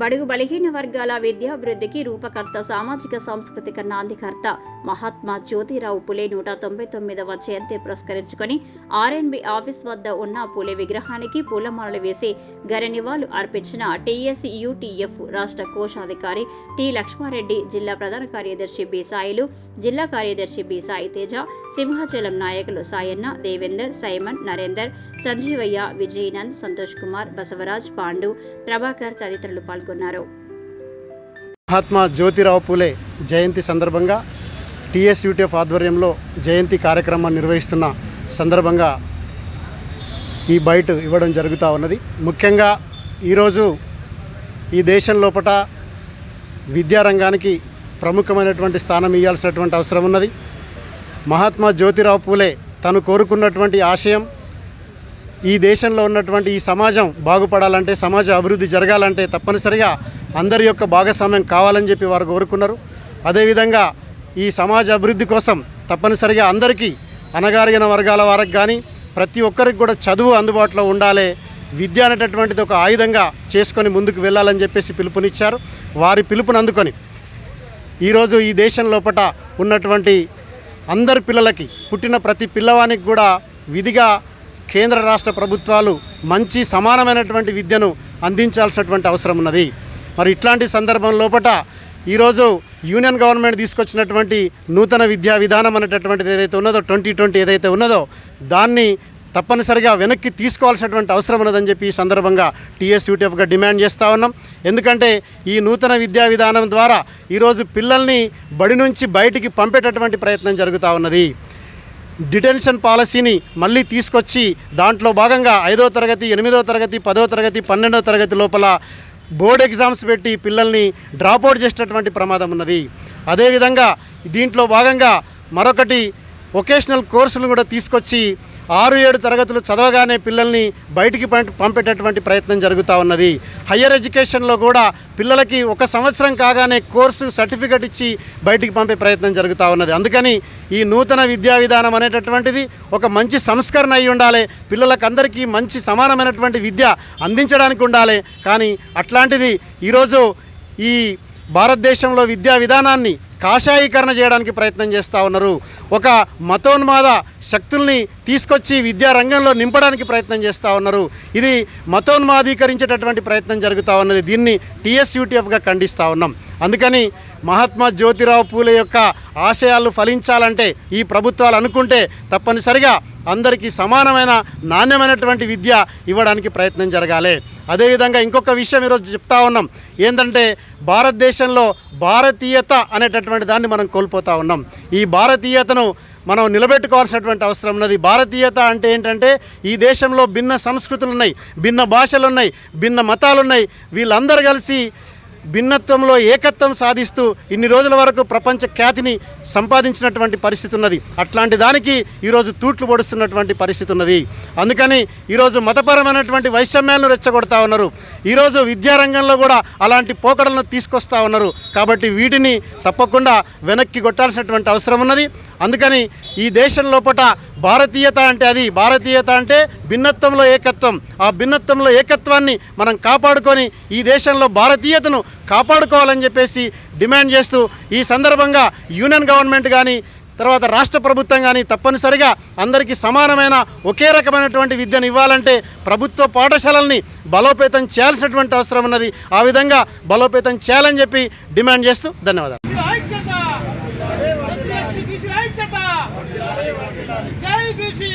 బడుగు బలహీన వర్గాల విద్యాభివృద్ధికి రూపకర్త సామాజిక సాంస్కృతిక నాందికర్త మహాత్మా జ్యోతిరావు పులే నూట తొంభై తొమ్మిదవ జయంతి పురస్కరించుకొని ఆర్ఎన్బి ఆఫీస్ వద్ద ఉన్న పులే విగ్రహానికి పూలమాలలు వేసి ఘన నివాళులు అర్పించిన టీఎస్ యూటీఎఫ్ రాష్ట్ర కోశాధికారి టి లక్ష్మారెడ్డి జిల్లా ప్రధాన కార్యదర్శి బి సాయిలు జిల్లా కార్యదర్శి బి సాయి తేజ సింహాచలం నాయకులు సాయన్న దేవేందర్ సైమన్ నరేందర్ సంజీవయ్య విజయనంద్ సంతోష్ కుమార్ బసవరాజ్ పాండు ప్రభాకర్ తదితరులు పాల్గొన్నారు. మహాత్మా జ్యోతిరావు పూలే జయంతి సందర్భంగా టీఎస్యూటీఎఫ్ ఆధ్వర్యంలో జయంతి కార్యక్రమాన్ని నిర్వహిస్తున్న సందర్భంగా ఈ బయట ఇవ్వడం జరుగుతూ ఉన్నది. ముఖ్యంగా ఈరోజు ఈ దేశం లోపల విద్యారంగానికి ప్రముఖమైనటువంటి స్థానం ఇవ్వాల్సినటువంటి అవసరం ఉన్నది. మహాత్మా జ్యోతిరావు పూలే తను కోరుకున్నటువంటి ఆశయం ఈ దేశంలో ఉన్నటువంటి ఈ సమాజం బాగుపడాలంటే సమాజ అభివృద్ధి జరగాలంటే తప్పనిసరిగా అందరి యొక్క భాగస్వామ్యం కావాలని చెప్పి వారు కోరుకున్నారు. అదేవిధంగా ఈ సమాజ అభివృద్ధి కోసం తప్పనిసరిగా అందరికీ అనగారిన వర్గాల వారికి కానీ ప్రతి ఒక్కరికి కూడా చదువు అందుబాటులో ఉండాలి విద్య అనేటటువంటిది ఒక ఆయుధంగా చేసుకొని ముందుకు వెళ్ళాలని చెప్పేసి పిలుపునిచ్చారు. వారి పిలుపుని అందుకొని ఈరోజు ఈ దేశం లోపల ఉన్నటువంటి అందరి పిల్లలకి పుట్టిన ప్రతి పిల్లవానికి కూడా విధిగా కేంద్ర రాష్ట్ర ప్రభుత్వాలు మంచి సమానమైనటువంటి విద్యను అందించాల్సినటువంటి అవసరం ఉన్నది. మరి ఇట్లాంటి సందర్భం లోపల ఈరోజు యూనియన్ గవర్నమెంట్ తీసుకొచ్చినటువంటి నూతన విద్యా విధానం అనేటటువంటిది ఏదైతే ఉన్నదో ట్వంటీ ట్వంటీ ఏదైతే ఉన్నదో దాన్ని తప్పనిసరిగా వెనక్కి తీసుకోవాల్సినటువంటి అవసరం ఉన్నదని చెప్పి ఈ సందర్భంగా టీఎస్ యూటీఎఫ్గా డిమాండ్ చేస్తూ ఉన్నాం. ఎందుకంటే ఈ నూతన విద్యా విధానం ద్వారా ఈరోజు పిల్లల్ని బడి నుంచి బయటికి పంపేటటువంటి ప్రయత్నం జరుగుతూ ఉన్నది. డిటెన్షన్ పాలసీని మళ్ళీ తీసుకొచ్చి దాంట్లో భాగంగా ఐదో తరగతి ఎనిమిదో తరగతి పదో తరగతి పన్నెండో తరగతి లోపల బోర్డ్ ఎగ్జామ్స్ పెట్టి పిల్లల్ని డ్రాప్అవుట్ చేసేటటువంటి ప్రమాదం ఉన్నది. అదేవిధంగా దీంట్లో భాగంగా మరొకటి వొకేషనల్ కోర్సులను కూడా తీసుకొచ్చి ఆరు ఏడు తరగతులు చదవగానే పిల్లల్ని బయటికి పం- పంపేటటువంటి ప్రయత్నం జరుగుతూ ఉన్నది. హయ్యర్ ఎడ్యుకేషన్లో కూడా పిల్లలకి ఒక సంవత్సరం కాగానే కోర్సు సర్టిఫికెట్ ఇచ్చి బయటికి పంపే ప్రయత్నం జరుగుతూ ఉన్నది. అందుకని ఈ నూతన విద్యా విధానం అనేటటువంటిది ఒక మంచి సంస్కరణ అయి ఉండాలి. పిల్లలకందరికీ మంచి సమానమైనటువంటి విద్య అందించడానికి ఉండాలి. కానీ అట్లాంటిది ఈరోజు ఈ భారతదేశంలో విద్యా విధానాన్ని కాషాయీకరణ చేయడానికి ప్రయత్నం చేస్తూ ఉన్నారు. ఒక మతోన్మాద శక్తుల్ని తీసుకొచ్చి విద్యా రంగంలో నింపడానికి ప్రయత్నం చేస్తూ ఉన్నారు. ఇది మతోన్మాదీకరించేటటువంటి ప్రయత్నం జరుగుతూ ఉన్నది. దీన్ని టీఎస్యూటీఎఫ్గా ఖండిస్తూ ఉన్నాం. అందుకని మహాత్మా జ్యోతిరావు పూలే యొక్క ఆశయాలు ఫలించాలంటే ఈ ప్రభుత్వాలు అనుకుంటే తప్పనిసరిగా అందరికీ సమానమైన నాణ్యమైనటువంటి విద్య ఇవ్వడానికి ప్రయత్నం జరగాలి. అదేవిధంగా ఇంకొక విషయం ఈరోజు చెప్తా ఉన్నాం. ఏంటంటే భారతదేశంలో భారతీయత అనేటటువంటి దాన్ని మనం కోల్పోతూ ఉన్నాం. ఈ భారతీయతను మనం నిలబెట్టుకోవాల్సినటువంటి అవసరం ఉన్నది. భారతీయత అంటే ఏంటంటే ఈ దేశంలో భిన్న సంస్కృతులు ఉన్నాయి భిన్న భాషలు ఉన్నాయి భిన్న మతాలు ఉన్నాయి వీళ్ళందరూ కలిసి భిన్నత్వంలో ఏకత్వం సాధిస్తూ ఇన్ని రోజుల వరకు ప్రపంచ ఖ్యాతిని సంపాదించినటువంటి పరిస్థితి ఉన్నది. అట్లాంటి దానికి ఈరోజు తూట్లు పొడుస్తున్నటువంటి పరిస్థితి ఉన్నది. అందుకని ఈరోజు మతపరమైనటువంటి వైషమ్యాలను రెచ్చగొడతా ఉన్నారు. ఈరోజు విద్యారంగంలో కూడా అలాంటి పోకడలను తీసుకొస్తా ఉన్నారు. కాబట్టి వీటిని తప్పకుండా వెనక్కి కొట్టాల్సినటువంటి అవసరం ఉన్నది. అందుకని ఈ దేశం లోపల భారతీయత అంటే అది. భారతీయత అంటే భిన్నత్వంలో ఏకత్వం. ఆ భిన్నత్వంలో ఏకత్వాన్ని మనం కాపాడుకొని ఈ దేశంలో భారతీయతను కాపాడుకోవాలని చెప్పేసి డిమాండ్ చేస్తూ ఈ సందర్భంగా యూనియన్ గవర్నమెంట్ కానీ తర్వాత రాష్ట్ర ప్రభుత్వం కానీ తప్పనిసరిగా అందరికీ సమానమైన ఒకే రకమైనటువంటి విద్యను ఇవ్వాలంటే ప్రభుత్వ పాఠశాలల్ని బలోపేతం చేయాల్సినటువంటి అవసరం ఉన్నది. ఆ విధంగా బలోపేతం చేయాలని చెప్పి డిమాండ్ చేస్తూ ధన్యవాదాలు. এবিসি